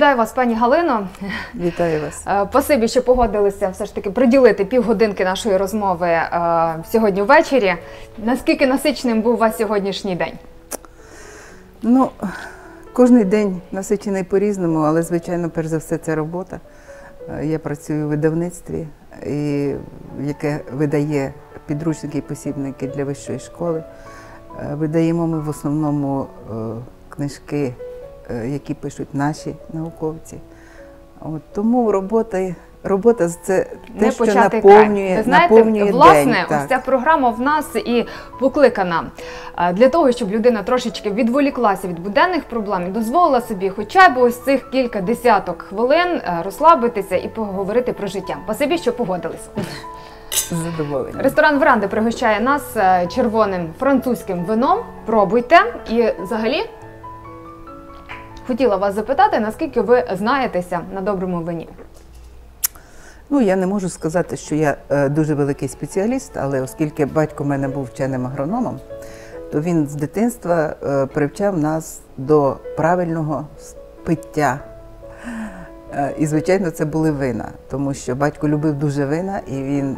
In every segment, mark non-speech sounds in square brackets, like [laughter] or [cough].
Вітаю вас, пані Галино. Вітаю вас. Е, Спасибі, що погодилися все ж таки приділити півгодинки нашої розмови е, сьогодні ввечері. Наскільки насиченим був у вас сьогоднішній день? Ну, кожен день насичений по-різному, але, звичайно, перш за все, це робота. Е, Я працюю у видавництві, і, яке видає підручники і посібники для вищої школи. Видаємо ми в основному книжки, які пишуть наші науковці. От, тому робота, робота це те, Не що наповнює, Ви знаєте, наповнює власне, день. ось так. ця програма в нас і покликана е, для того, щоб людина трошечки відволіклася від буденних проблем і дозволила собі хоча б ось цих кілька десяток хвилин е, розслабитися і поговорити про життя. Спасибі, що погодились. З задоволенням. Ресторан Веранди пригощає нас е, червоним французьким вином. Пробуйте. І взагалі хотіла вас запитати, наскільки ви знаєтеся на доброму вині. Ну, я не можу сказати, що я е, дуже великий спеціаліст, але оскільки батько в мене був вченим агрономом, то він з дитинства е, привчав нас до правильного пиття. Е, і, звичайно, це були вина, тому що батько любив дуже вина, і він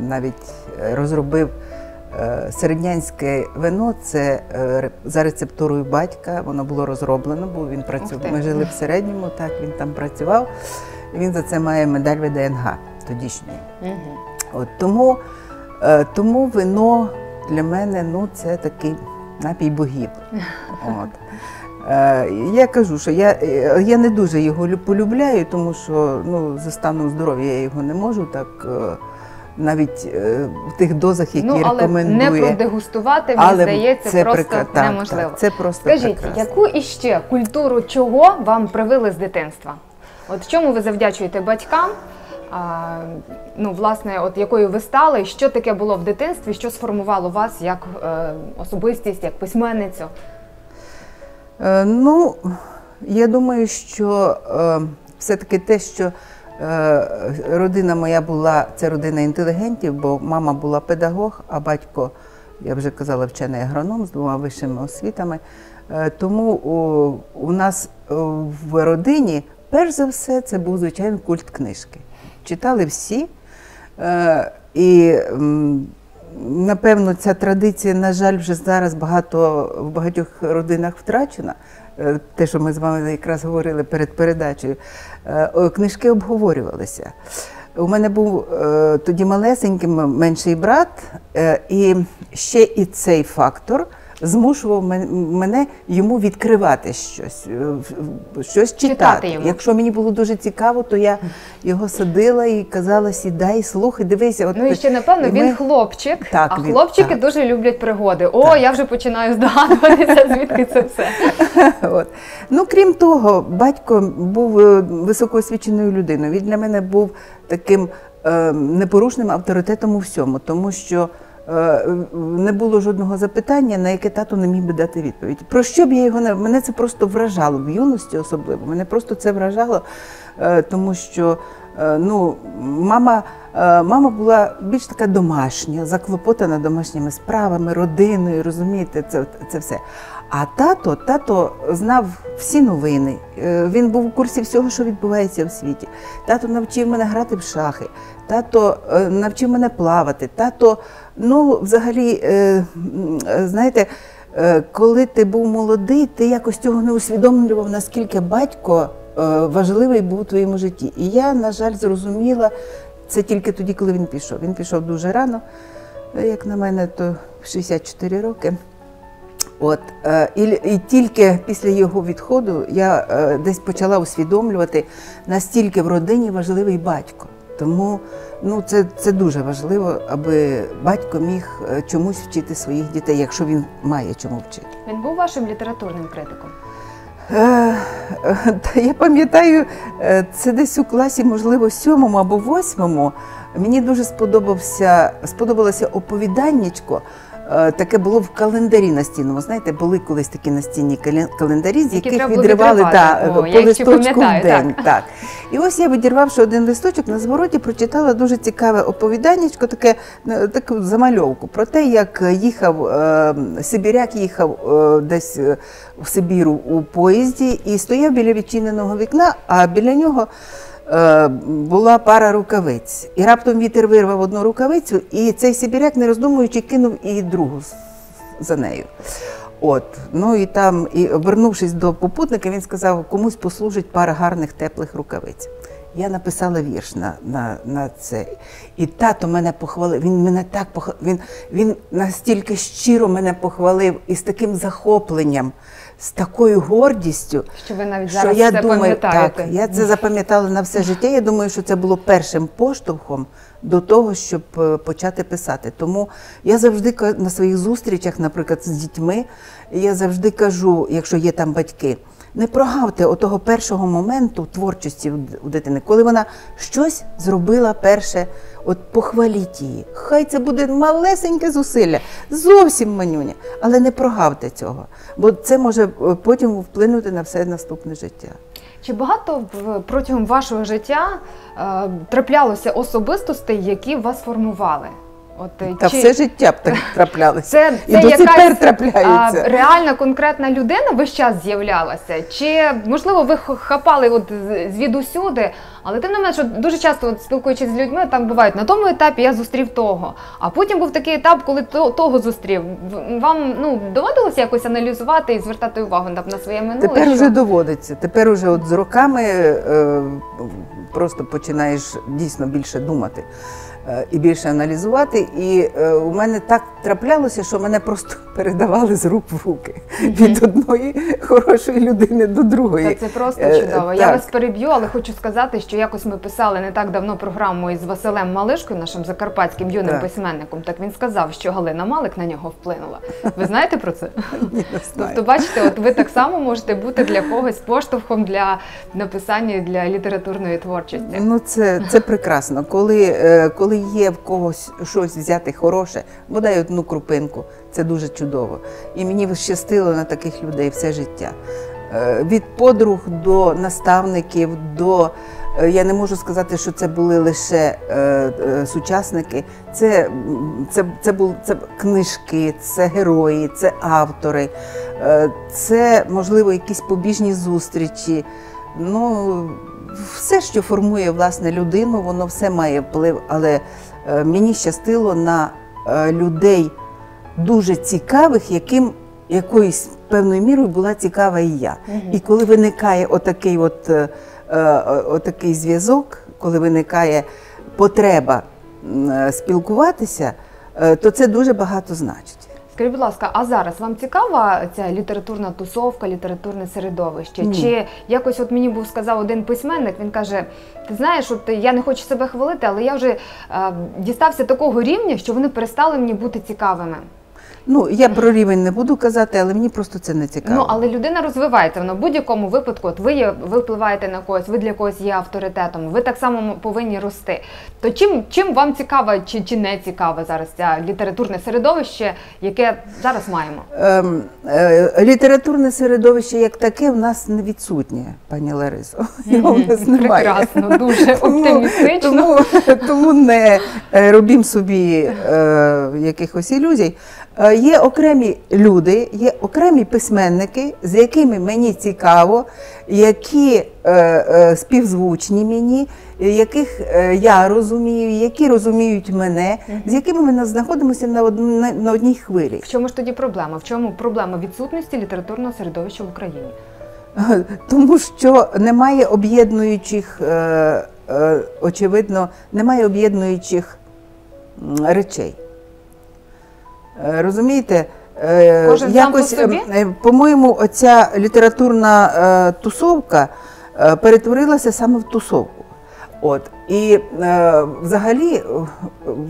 навіть розробив середнянське вино. Це е, за рецептурою батька, воно було розроблено, бо він працював. Ми жили в середньому, так він там працював. І він за це має медаль ВДНГ тодішньої. От, тому, е, тому вино для мене ну, це такий напій богів. [laughs] От. Е, я кажу, що я, е, я не дуже його лю- полюбляю, тому що ну, за станом здоров'я я його не можу так е, навіть е, в тих дозах, які ну, але рекомендує. не продегустувати, мені Але здається, це просто прекра- так, неможливо. Так, це просто Скажіть, прекрасно. яку іще культуру чого вам привили з дитинства? От чому ви завдячуєте батькам? А, ну, власне, от якою ви стали, що таке було в дитинстві, що сформувало вас як е, особистість, як письменницю? Е, Ну, я думаю, що е, все-таки те, що родина моя була, це родина інтелігентів, бо мама була педагог, а батько, я вже казала, вчений агроном з двома вищими освітами. Е, тому у, нас е, в родині, перш за все, це був звичайно культ книжки. Читали всі. Е, і напевно ця традиція, на жаль, вже зараз багато в багатьох родинах втрачена. Е, Те, що ми з вами якраз говорили перед передачею, Е, книжки обговорювалися. У мене був е, тоді малесенький менший брат, і ще і цей фактор змушував мен- мене йому відкривати щось, е, щось Читати читати. йому. Якщо мені було дуже цікаво, то я його садила і казала: сідай, слухай, дивися. От Ну і ще напевно і він хлопчик, Так, а він- хлопчики так. дуже люблять пригоди. О, я вже починаю здогадуватися, звідки це все. [laughs] От. Ну, крім того, батько був е, високоосвіченою людиною. Він для мене був таким е, непорушним авторитетом у всьому, тому що не було жодного запитання, на яке тато не міг би дати відповідь. Про що б я його не мене це просто вражало в юності, особливо. Мене просто це вражало, е, тому що е, ну, мама. е, Мама була більш така домашня, заклопотана домашніми справами, родиною, розумієте, це, це все. А тато, тато знав всі новини. Е, Він був у курсі всього, що відбувається в світі. Тато навчив мене грати в шахи, тато е, навчив мене плавати. Тато, ну, взагалі, е, знаєте, е, коли ти був молодий, ти якось цього не усвідомлював, наскільки батько е, важливий був у твоєму житті. І я, на жаль, зрозуміла це тільки тоді, коли він пішов. Він пішов дуже рано, як на мене, то в 64 роки. От і, і тільки після його відходу я десь почала усвідомлювати, настільки в родині важливий батько. Тому ну, це, це дуже важливо, аби батько міг е, чомусь вчити своїх дітей, якщо він має чому вчити. Він був вашим літературним критиком. Е, е, та я пам'ятаю, е, це десь у класі, можливо, сьомому або восьмому. Мені дуже сподобався, сподобалося оповіданнячко таке було в календарі настінному. Знаєте, були колись такі настінні кален- календарі, з яких відривали да, О, по листочку в день. Так. І ось я, відірвавши один листочок, на звороті прочитала дуже цікаве оповіданнячко, таке е, таку замальовку про те, як їхав е, Сибіряк їхав е, десь е, в Сибіру у поїзді і стояв біля відчиненого вікна, а біля нього. Е, Була пара рукавиць, і раптом вітер вирвав одну рукавицю, і цей сибіряк, не роздумуючи, кинув і другу за нею. От, ну і там, і обернувшись до попутника, він сказав, комусь послужить пара гарних теплих рукавиць. Я написала вірш на, на, на це. І тато мене похвалив. Він мене так похвалив. Він, він настільки щиро мене похвалив і з таким захопленням, з такою гордістю. Що ви навіть Що зараз я це думаю, пам'ятаєте. так, я це запам'ятала на все життя. Я думаю, що це було першим поштовхом до того, щоб е, почати писати. Тому я завжди на своїх зустрічах, наприклад, з дітьми, я завжди кажу, якщо є там батьки. Не прогавте отого першого моменту творчості у дитини, коли вона щось зробила перше, от похваліть її. Хай це буде малесеньке зусилля, зовсім манюня, але не прогавте цього, бо це може е, потім вплинути на все наступне життя. Чи багато протягом вашого життя е, траплялося особистостей, які вас формували? От, Та чи все життя б так [laughs] траплялося. це, І до якась пер трапляються. а, реальна конкретна людина весь час з'являлася? Чи можливо ви хапали от звідусюди? Але тим не менше, дуже часто от, спілкуючись з людьми, там бувають на тому етапі я зустрів того. А потім був такий етап, коли то, того зустрів. Вам ну доводилося якось аналізувати і звертати увагу там, на своє минуле? Тепер що- вже доводиться. Тепер уже от з роками е, просто починаєш дійсно більше думати і більше аналізувати. І е, у мене так траплялося, що мене просто [laughs] передавали з рук в руки від одної хорошої людини до другої. Та це просто Е, чудово. Я вас переб'ю, але хочу сказати, що якось ми писали не так давно програму із Василем Малишкою, нашим закарпатським юним Так. письменником. Так він сказав, що Галина Малик на нього вплинула. Ви знаєте про це? [laughs] Ні, не знаю. Тобто, бачите, от ви так само можете бути для когось поштовхом для написання для літературної творчості. Ну, це, це прекрасно. Коли, е, коли є в когось щось взяти хороше, бодай одну крупинку, це дуже чудово. І мені щастило на таких людей все життя. Е, Від подруг до наставників, до е, я не можу сказати, що це були лише е, е, сучасники. Це, це, це були це книжки, це герої, це автори, е, це можливо якісь побіжні зустрічі. Ну, все, що формує власне людину, воно все має вплив, але е, мені щастило на е, людей дуже цікавих, яким якоюсь певною мірою була цікава і я. І коли виникає отакий от, е, отакий зв'язок, коли виникає потреба спілкуватися, то це дуже багато значить. Скажіть, будь ласка, а зараз вам цікава ця літературна тусовка, літературне середовище? Ні. Чи якось от мені був сказав один письменник, він каже: ти знаєш, от я не хочу себе хвалити, але я вже е, дістався такого рівня, що вони перестали мені бути цікавими. Ну, я про рівень не буду казати, але мені просто це не цікаво. Ну але людина розвивається. Вона в будь-якому випадку, от ви є, ви впливаєте на когось, ви для когось є авторитетом. Ви так само повинні рости. То чим чим вам цікаве чи, чи не цікаве зараз ця літературне середовище, яке зараз маємо? Ем, е, літературне середовище як таке в нас не відсутнє, пані Ларисо. [laughs] Його в нас немає. Прекрасно, дуже оптимістично. Тому, тому не е, робім собі е, якихось ілюзій. Е, Є окремі люди, є окремі письменники, з якими мені цікаво, які е, е, співзвучні мені, яких я розумію, які розуміють мене, з якими ми знаходимося на, од- на, одній хвилі. В чому ж тоді проблема? В чому проблема відсутності літературного середовища в Україні? Тому що немає об'єднуючих, очевидно, немає об'єднуючих речей. Е, Розумієте? Е, Кожен е, по-моєму, оця літературна тусовка перетворилася саме в тусовку. От і взагалі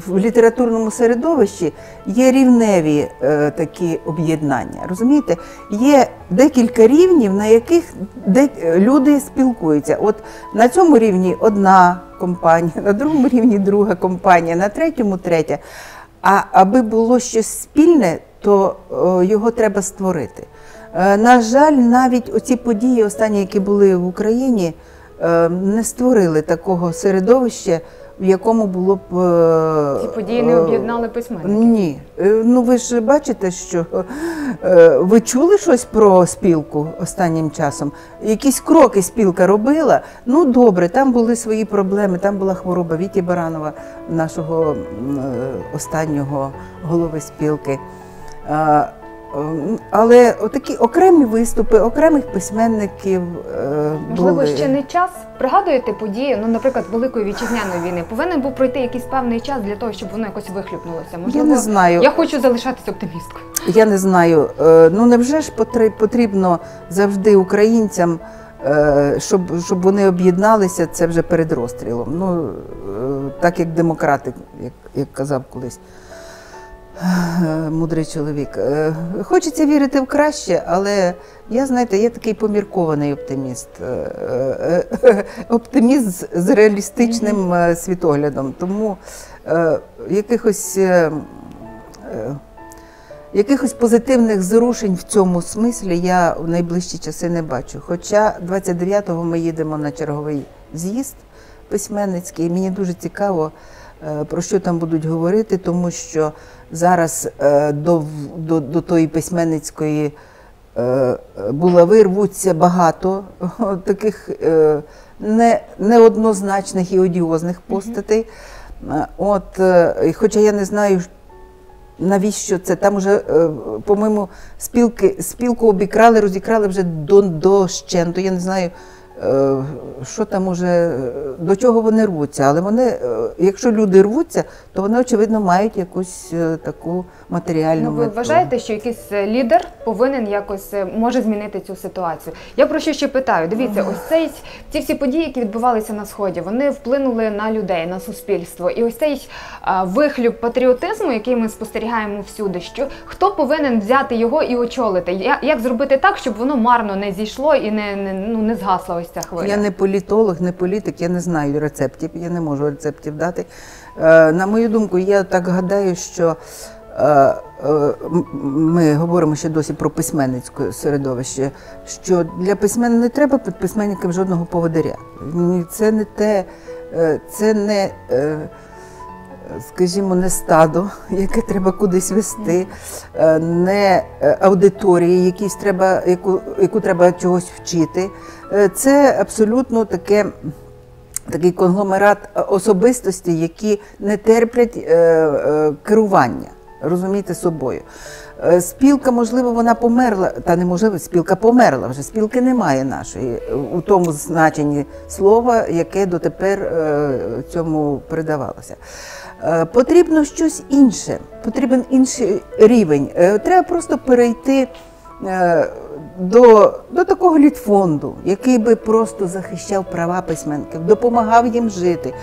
в літературному середовищі є рівневі такі об'єднання. Розумієте, є декілька рівнів, на яких люди спілкуються. От на цьому рівні одна компанія, на другому рівні друга компанія, на третьому третя. А аби було щось спільне, то е, його треба створити. Е, На жаль, навіть оці події, останні, які були в Україні, е, не створили такого середовища, в якому було б. е, Ці події не е, об'єднали письменників. Ні. Е, Ну ви ж бачите, що ви чули щось про спілку останнім часом? Якісь кроки спілка робила. Ну добре, там були свої проблеми. Там була хвороба Віті Баранова, нашого останнього голови спілки. Ем, Але отакі окремі виступи, окремих письменників е, Можливо, ще не час. Пригадуєте події, ну, наприклад, Великої вітчизняної війни. Повинен був пройти якийсь певний час для того, щоб воно якось вихлюпнулося. Можливо, Я не знаю. Я хочу залишатися оптимісткою. Я не знаю. е, Ну невже ж потрібно завжди українцям, е, щоб, щоб вони об'єдналися, це вже перед розстрілом. Ну так як демократи, як, як казав колись мудрий чоловік. Е, Хочеться вірити в краще, але я, знаєте, я такий поміркований оптиміст. Е, е, е, Оптиміст з- реалістичним е, світоглядом. Тому е, якихось. е, е, Якихось позитивних зрушень в цьому смислі я в найближчі часи не бачу. Хоча 29-го ми їдемо на черговий з'їзд письменницький, і мені дуже цікаво, е, про що там будуть говорити, тому що зараз е, до, до, до тої письменницької е, булави рвуться багато [laughs] таких е, не, неоднозначних і одіозних постатей. Е, От, е, хоча я не знаю, навіщо це? Там уже, е, по-моєму, спілки, спілку обікрали, розікрали вже до, до щенту. Я не знаю, е, що там уже, е, до чого вони рвуться. Але вони, е, якщо люди рвуться, то вони, очевидно, мають якусь е, таку матеріальну Ну, ви мету. вважаєте, що якийсь е, лідер повинен якось е, може змінити цю ситуацію? Я про що ще питаю? Дивіться, ось цей ці всі події, які відбувалися на сході, вони вплинули на людей, на суспільство. І ось цей а, вихлюп патріотизму, який ми спостерігаємо всюди, що хто повинен взяти його і очолити? Я- Як зробити так, щоб воно марно не зійшло і не, не ну не згасла ось ця хвиля? Я не політолог, не політик, я не знаю рецептів, я не можу рецептів дати. Е, На мою думку, я так гадаю, що ми говоримо ще досі про письменницьке середовище, що для письменника не треба під письменникам жодного поводиря. Це не те, е, це не. е, Скажімо, не стадо, [laughs] яке треба кудись вести, е, не е, аудиторії, треба, яку, яку треба чогось вчити. Е, Це абсолютно таке, такий конгломерат особистостей, які не терплять е, е, керування, розумієте, собою. Е, Спілка, можливо, вона померла, та неможливо, спілка померла вже. Спілки немає нашої е, у тому значенні слова, яке дотепер е, цьому передавалося. Потрібно щось інше, потрібен інший рівень. Треба просто перейти до, до такого літфонду, який би просто захищав права письменників, допомагав їм жити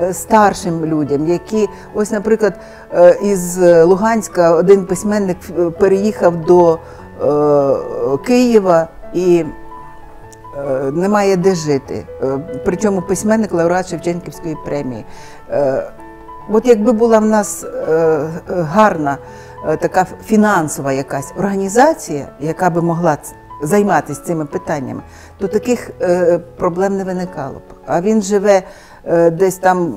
е, старшим людям, які, ось, наприклад, е, із Луганська один письменник е, переїхав до Києва і немає де жити. Причому письменник лауреат Шевченківської премії. От якби була в нас гарна така фінансова якась організація, яка би могла займатися цими питаннями, то таких е, проблем не виникало б. А він живе е, десь там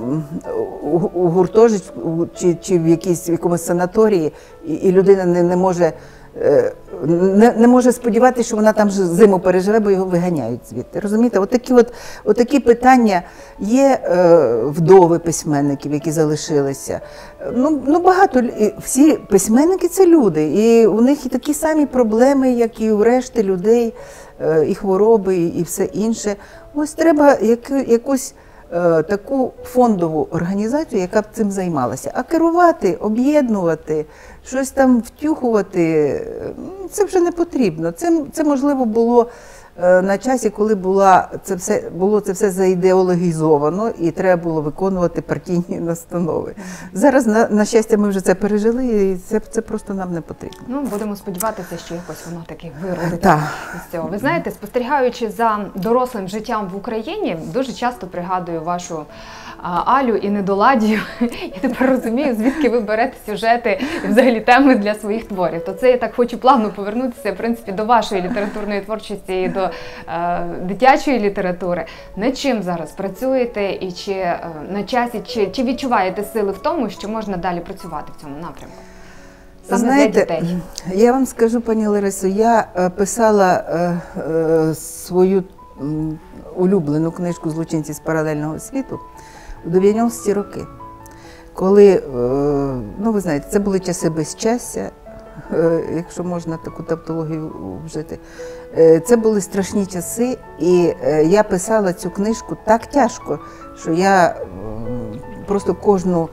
у, гуртожитку чи, чи в якійсь в якомусь санаторії, і людина не, не може. Е, Не, не може сподіватися, що вона там зиму переживе, бо його виганяють звідти. Розумієте, от такі, от, от питання є е, вдови письменників, які залишилися. Ну, ну багато всі письменники це люди, і у них і такі самі проблеми, як і у решти людей, е, і хвороби, і, все інше. Ось треба яку, якусь таку фондову організацію, яка б цим займалася. А керувати, об'єднувати, щось там втюхувати, е, це вже не потрібно. Це, це можливо було е, на часі, коли була це все було це все заідеологізовано і треба було виконувати партійні настанови. Зараз, на, на щастя, ми вже це пережили, і це, це просто нам не потрібно. Ну, будемо сподіватися, що якось воно таки виродиться з цього. Ви знаєте, спостерігаючи за дорослим життям в Україні, дуже часто пригадую вашу Алю і недоладію. [laughs] І тепер розумію, звідки ви берете сюжети і взагалі теми для своїх творів. То це я так хочу плавно повернутися, в принципі, до вашої літературної творчості і до е, дитячої літератури. Над чим зараз працюєте і чи е, на часі, чи, чи відчуваєте сили в тому, що можна далі працювати в цьому напрямку? Саме для Знаєте, дітей. я вам скажу, пані Ларисо, я е, писала е, е, свою улюблену книжку Злочинці з паралельного світу у 90-ті роки. Коли, е, ну ви знаєте, це були часи безчастя, е, якщо можна таку тавтологію вжити. Е, Це були страшні часи, і я писала цю книжку так тяжко, що я просто кожну,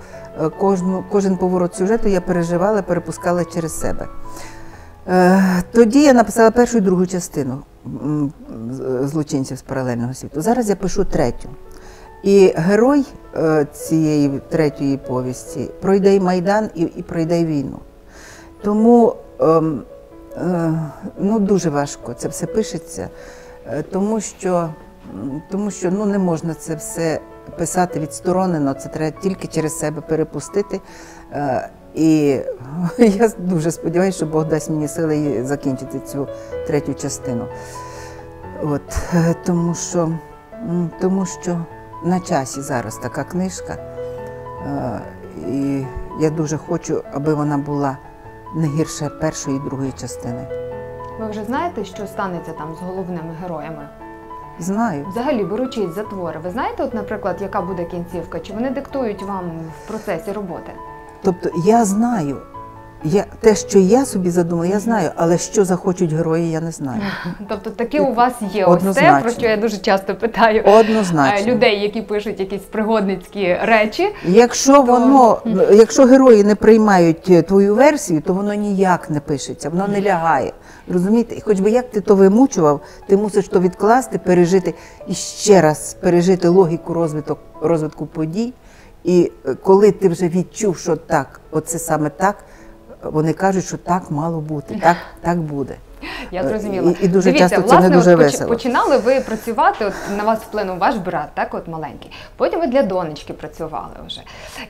кожну, кожен поворот сюжету я переживала, перепускала через себе. Тоді я написала першу і другу частину злочинців з паралельного світу. Зараз я пишу третю. І герой е, цієї третьої повісті пройде і Майдан, і, і пройде війну. Тому ем, е, ну, дуже важко це все пишеться, е, тому що, тому що ну, не можна це все писати відсторонено, це треба тільки через себе перепустити. Е, І [laughs] я дуже сподіваюся, що Бог дасть мені сили закінчити цю третю частину. От, е, тому, що, тому що на часі зараз така книжка. Е, І я дуже хочу, аби вона була не гірше першої і другої частини. Ви вже знаєте, що станеться там з головними героями? Знаю. Взагалі, беручись за твори, ви знаєте, от, наприклад, яка буде кінцівка? Чи вони диктують вам в процесі роботи? Тобто я знаю, я, те, що я собі задумала, я знаю, але що захочуть герої, я не знаю. [laughs] Тобто таке у вас є ось те, про що я дуже часто питаю Однозначно. е, людей, які пишуть якісь пригодницькі речі. Якщо воно, [laughs] якщо герої не приймають е, твою версію, то воно ніяк не пишеться, воно не лягає. Розумієте? І хоч би як ти то вимучував, ти мусиш то відкласти, пережити і ще раз пережити логіку розвиток, розвитку подій. І е, коли ти вже відчув, що так, оце саме так, вони кажуть, що так мало бути, так, так буде. Я Е, зрозуміла. і- і дуже Дивіться, часто це власне, не дуже от весело. починали ви працювати, от на вас вплинув ваш брат, так от маленький. Потім ви для донечки працювали вже.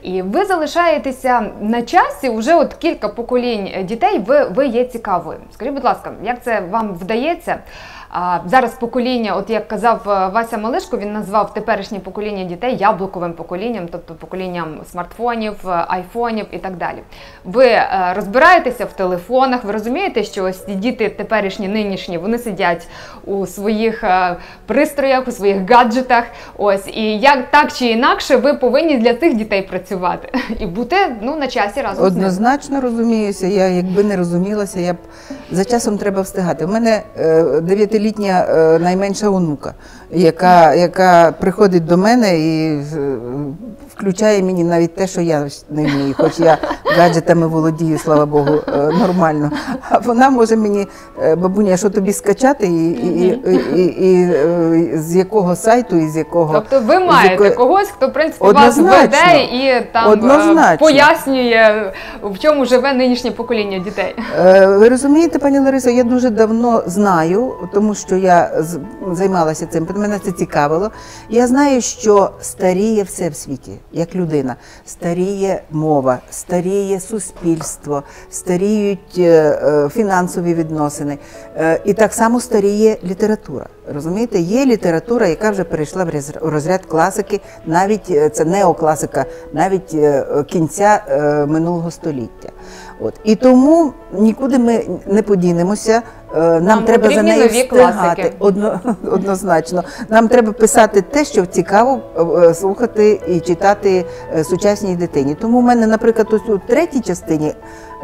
І ви залишаєтеся на часі, вже от кілька поколінь дітей. Ви, ви є цікавою. Скажіть, будь ласка, як це вам вдається? Зараз покоління, от як казав е, Вася Малишко, він назвав теперішнє покоління дітей яблуковим поколінням, тобто поколінням смартфонів, е, айфонів і так далі. Ви е, розбираєтеся в телефонах, ви розумієте, що ось ці діти теперішні, нинішні, вони сидять у своїх пристроях, у своїх гаджетах. Ось і як так чи інакше, ви повинні для цих дітей працювати [laughs] і бути ну на часі разом. Однозначно розуміюся. Я якби не розумілася, я б за часом треба встигати. У мене е, дев'ятилітня е, найменша онука, яка, яка приходить до мене і е, включає мені навіть те, що я не вмію, хоч я гаджетами володію, слава Богу, е, нормально. А вона може мені, бабуня, що тобі скачати, і, і, і, і, і, з якого сайту, і з якого Тобто ви маєте когось, хто в принципі вас веде і там Однозначно. пояснює, в чому живе нинішнє покоління дітей. Ви розумієте, пані Ларисо, я дуже давно знаю, тому що я займалася цим, мене це цікавило. Я знаю, що старіє все в світі, як людина. Старіє мова, старіє суспільство, старіють е, е, фінансові відносини. Е, І так само старіє література. Розумієте, є література, яка вже перейшла в роз- в розряд класики, навіть це неокласика, навіть кінця минулого століття. От і тому нікуди ми не подінемося. Е, Нам, Нам треба за нею встигати. Одно, однозначно. Нам треба писати те, що цікаво е, слухати і читати е, сучасній дитині. Тому в мене, наприклад, ось у третій частині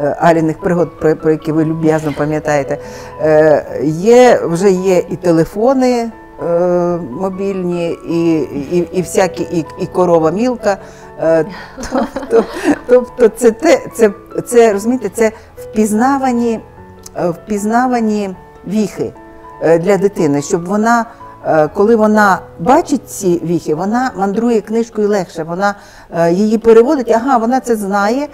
е, Аліних пригод, про, про які ви люб'язно пам'ятаєте, е, є вже є і телефони. е, Мобільні, і, і, і всякі, і, і корова мілка. Е, Тобто, тобто це, те, це, це розумієте, це впізнавані, е, впізнавані віхи е, для дитини, щоб вона, коли вона бачить ці віхи, вона мандрує книжкою легше. Вона її переводить, ага, вона це знає,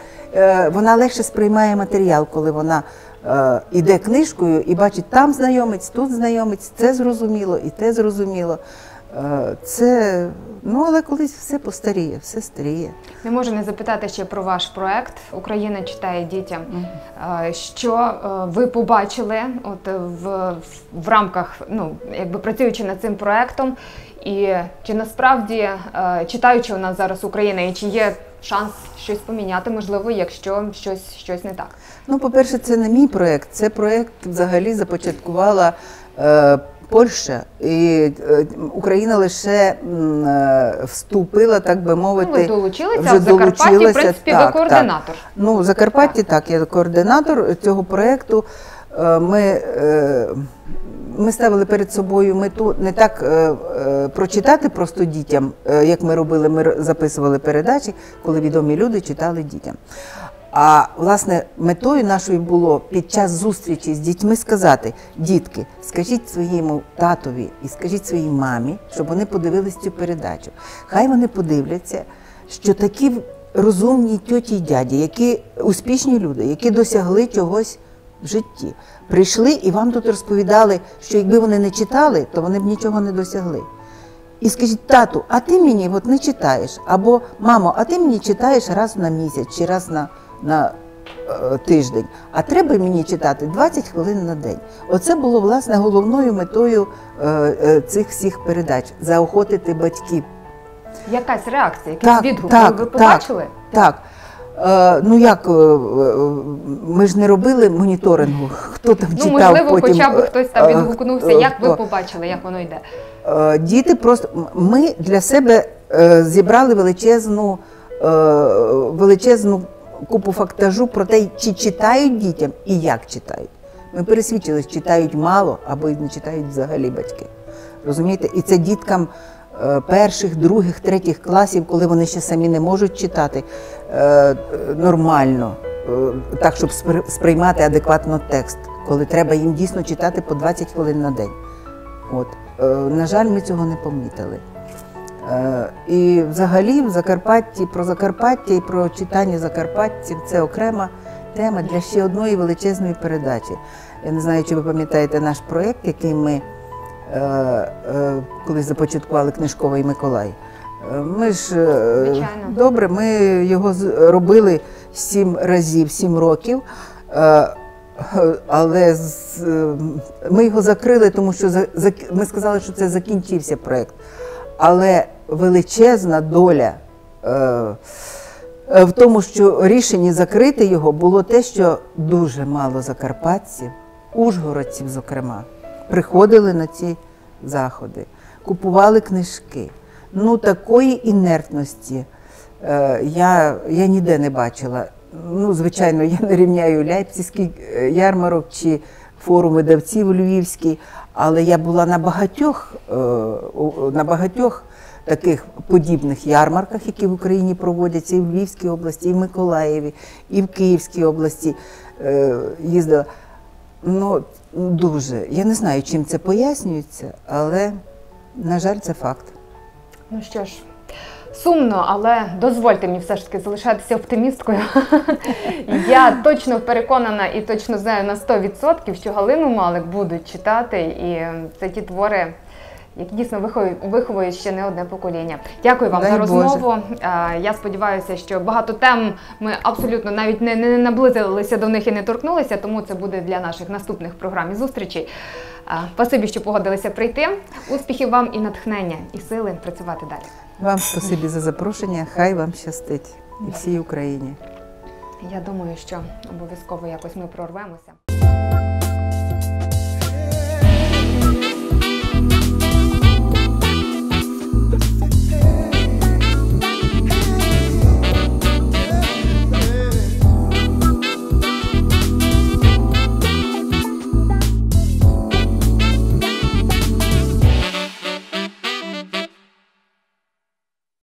вона легше сприймає матеріал, коли вона е, іде книжкою і бачить там знайомець, тут знайомець, це зрозуміло і те зрозуміло. Е, Це, ну але колись все постаріє, все старіє. Не можу не запитати ще про ваш проект Україна читає дітям. Е, Що е, ви побачили от в, в рамках, ну якби працюючи над цим проектом, і чи насправді читаючи у нас зараз Україна, і чи є шанс щось поміняти, можливо, якщо щось, щось не так? Ну, по-перше, це не мій проєкт. Це проєкт взагалі започаткувала Польща. І е, Україна лише е, вступила, так би мовити. Ну, ви долучилися, вже а в Закарпатті, в долучилася, принципі, так, ви координатор. Так. Ну, в Закарпатті так, я координатор цього проєкту. Е, Ми, ми ставили перед собою мету не так прочитати просто дітям, як ми робили, ми записували передачі, коли відомі люди читали дітям. А власне метою нашою було під час зустрічі з дітьми сказати: дітки, скажіть своєму татові і скажіть своїй мамі, щоб вони подивились цю передачу. Хай вони подивляться, що такі розумні тьоті й дяді, які успішні люди, які досягли чогось в житті, прийшли і вам тут розповідали, що якби вони не читали, то вони б нічого не досягли. І скажіть, тату, а ти мені от не читаєш? Або мамо, а ти мені читаєш раз на місяць чи раз на, на е, тиждень. А треба мені читати 20 хвилин на день. Оце було власне головною метою е, е, цих всіх передач заохотити батьків. Якась реакція, якийсь відгук ви, ви побачили? Так. Е, ну як, ми ж не робили моніторингу, хто там Ну, читав можливо, потім. хоча б хтось там відгукнувся. Як ви побачили, як воно йде? Е, Діти просто ми для себе зібрали величезну, величезну купу фактажу про те, чи читають дітям і як читають. Ми пересвідчились, читають мало або не читають взагалі батьки. Розумієте? І це діткам е, перших, других, третіх класів, коли вони ще самі не можуть читати е, нормально, е, так, щоб спри- сприймати адекватно текст, коли треба їм дійсно читати по 20 хвилин на день. От. На жаль, ми цього не помітили. Е, і взагалі в Закарпатті, про Закарпаття і про читання закарпатців це окрема тема для ще одної величезної передачі. Я не знаю, чи ви пам'ятаєте наш проєкт, який ми е, е, колись започаткували книжковий Миколай. Е, Ми ж Звичайно. добре, ми його робили сім разів, сім років. Але з, ми його закрили, тому що за, ми сказали, що це закінчився проєкт. Але величезна доля е, е, в тому, що рішення закрити його було те, що дуже мало закарпатців, ужгородців, зокрема, приходили на ці заходи, купували книжки. Ну, такої інертності е, я, я ніде не бачила. Ну, звичайно, я не рівняю Ляйпцизький е, ярмарок чи форум видавців Львівський, але я була на багатьох, на багатьох таких подібних ярмарках, які в Україні проводяться і в Львівській області, і в Миколаєві, і в Київській області е, їздила. Ну, дуже. Я не знаю, чим це пояснюється, але, на жаль, це факт. Ну що ж, сумно, але дозвольте мені все ж таки залишатися оптимісткою. [laughs] Я точно переконана і точно знаю на 100%, що Галину Малик будуть читати, і це ті твори. Які дійсно виховують, виховують ще не одне покоління. Дякую вам Дай за розмову. Е, Я сподіваюся, що багато тем ми абсолютно навіть не, не наблизилися до них і не торкнулися, тому це буде для наших наступних програм і зустрічей. Е, Спасибі, що погодилися прийти. Успіхів вам і натхнення, і сили працювати далі. Вам спасибі за запрошення. Хай вам щастить і всій Україні. Я думаю, що обов'язково якось ми прорвемося.